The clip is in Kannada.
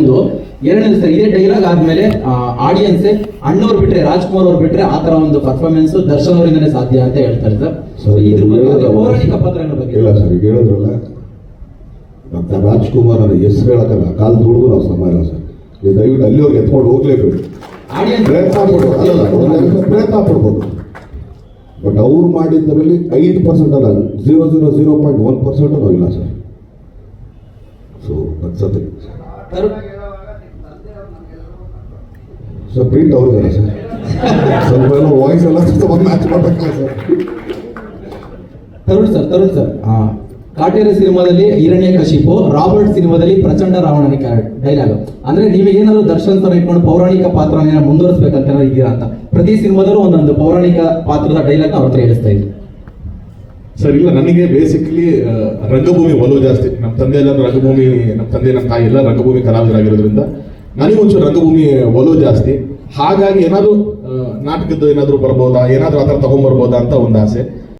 ಒಂದು. ಎರಡನೇ ಸರ್ ಇದೇ ಡೈಲಾಗ್ ಆದ್ಮೇಲೆ ಆಡಿಯನ್ಸ್ ಅಣ್ಣವ್ರು ಬಿಟ್ರೆ ರಾಜ್ಕುಮಾರ್ ಅವ್ರು ಬಿಟ್ರೆ ಆ ತರ ಒಂದು ಪರ್ಫಾರ್ಮೆನ್ಸ್ ದರ್ಶನ್ ಅವರಿಂದನೇ ಸಾಧ್ಯ ಅಂತ ಹೇಳ್ತಾರೆ ಸರ್. ಸರ್, ಪೌರಾಣಿಕ ಪಾತ್ರಗಳ ಬಗ್ಗೆ. ಇಲ್ಲ ಸರ್ ಕೇಳೋದ್ರಲ್ಲ ಹೇಳಿದ್ರಲ್ಲ. ಡಾಕ್ಟರ್ ರಾಜ್ಕುಮಾರ್ ಅವರ ಹೆಸರು ಹೇಳಕ್ಕಲ್ಲ ಕಾಲ್ ತುಳಿದು ನಾವು ಸಮ ಇಲ್ಲ ಸರ್. ನೀವು ದಯವಿಟ್ಟು ಅಲ್ಲಿವರೆಗೆ ಎತ್ಕೊಂಡು ಹೋಗ್ಲೇಬೇಕು. ಆಡಿಯನ್ಸ್ ಪ್ರಯತ್ನ ಪಡ್ಬೋದು. ಪ್ರಯತ್ನ ಪಡ್ಬೋದು. ಬಟ್ ಅವ್ರು ಮಾಡಿದ್ದರಲ್ಲಿ ಐದು ಪರ್ಸೆಂಟ್ ಅಲ್ಲ zero zero zero point one percent ಇಲ್ಲ ಸರ್. ಸೊ ಅನ್ಸತ್ತೆ ಸರ್ ಪ್ರಿಂಟ್ ಹೌದಲ್ಲ ಸರ್ ಸ್ವಲ್ಪ ಎಲ್ಲ ವಾಯ್ಸ್ ಎಲ್ಲ ಸ್ವಲ್ಪ ಮ್ಯಾಚ್ ಮಾಡಬೇಕಲ್ಲ sir Tarun sir Tarun sir. Katera ಸಿನಿಮಾದಲ್ಲಿ ಹಿರಣ್ಯ ಕಶಿಪು ರಾಬರ್ಟ್ ಸಿನಿಮಾದಲ್ಲಿ ಪ್ರಚಂಡ ರಾವಣನ ಡೈಲಾಗ್ ಅಂದ್ರೆ ನೀವು ಏನಾದ್ರು ದರ್ಶನ್ ಸರ್ ಇಟ್ಕೊಂಡು ಪೌರಾಣಿಕ ಪಾತ್ರ ಮುಂದುವರಿಸಬೇಕಂತ ಇದ್ದೀರಾ ಅಂತ. ಪ್ರತಿ ಸಿನಿಮಾದಲ್ಲೂ ಒಂದೊಂದು ಪೌರಾಣಿಕ ಪಾತ್ರದ ಡೈಲಾಗ್ ಅವ್ರ ಹತ್ರ ಹೇಳಿಸ್ತಾ ಇದ್ರು. ಸರ್ ಇಲ್ಲ, ನನಗೆ ಬೇಸಿಕಲಿ ರಂಗಭೂಮಿ ಒಲವು ಜಾಸ್ತಿ. ನಮ್ಮ ತಂದೆ ಎಲ್ಲ ರಂಗಭೂಮಿ ನಮ್ಮ ತಂದೆ ನಮ್ಮ ತಾಯಿ ಎಲ್ಲ ರಂಗಭೂಮಿ ಕಲಾವಿದರಾಗಿರೋದ್ರಿಂದ ನನಗೆ ಒಂಚೂರು ರಂಗಭೂಮಿ ಒಲವು ಜಾಸ್ತಿ. ಹಾಗಾಗಿ ಏನಾದರೂ ನಾಟಕದ ಏನಾದರೂ ಬರ್ಬೋದಾ? ಏನಾದರೂ ಆ ಥರ ತಗೊಂಡ್ಬರ್ಬೋದಾ ಅಂತ ಒಂದು ಆಸೆ.